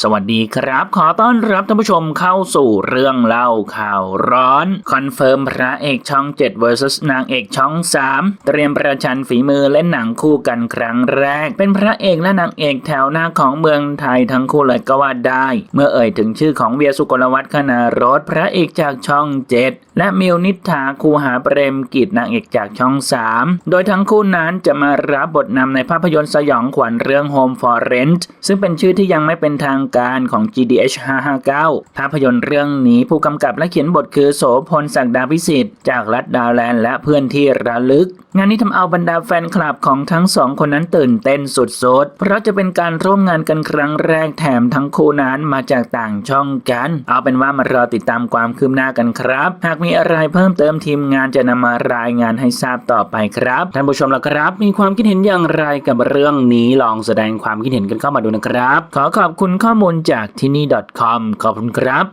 สวัสดีครับ ขอต้อนรับท่านผู้ชมเข้าสู่เรื่องเล่าข่าวร้อน คอนเฟิร์มพระเอกช่อง 7 vs นางเอกช่อง 3 เตรียมประชันฝีมือเล่นหนังคู่กันครั้งแรก เป็นพระเอกและนางเอกแถวหน้าของเมืองไทยทั้งคู่เลยก็ว่าได้ เมื่อเอ่ยถึงชื่อของเวียสุกลวัฒน์คณารถพระเอกจากช่อง 7 และมิวนิษฐาคูหาเปรมกิจนางเอกจากช่อง 3 โดยทั้งคู่นั้นจะมารับบทนำในภาพยนตร์สยองขวัญเรื่อง Home for Rent ซึ่งเป็นชื่อที่ยังไม่เป็นทางางการของ GDH 559 ภาพยนตร์เรื่องนี้ผู้กำกับและเขียนบทคือโสพลศักดาพิสิทธิ์จากรัฐดาวแลนด์และเพื่อนที่ระลึก งานนี้ทำเอาบรรดาแฟนคลับของทั้งสองคนนั้นตื่นเต้นสุดๆ เพราะจะเป็นการร่วมงานกันครั้งแรกแถมทั้งคู่นั้นมาจากต่างช่องกัน เอาเป็นว่ามารอติดตามความคืบหน้ากันครับ หากมีอะไรเพิ่มเติมทีมงานจะนำมารายงานให้ทราบต่อไปครับท่านผู้ชมล่ะครับ มีความคิดเห็นอย่างไรกับเรื่องนี้ลองแสดงความคิดเห็นกันเข้ามาดูนะครับ ขอขอบคุณข้อมูลจากที่นี่ .com ขอบคุณครับ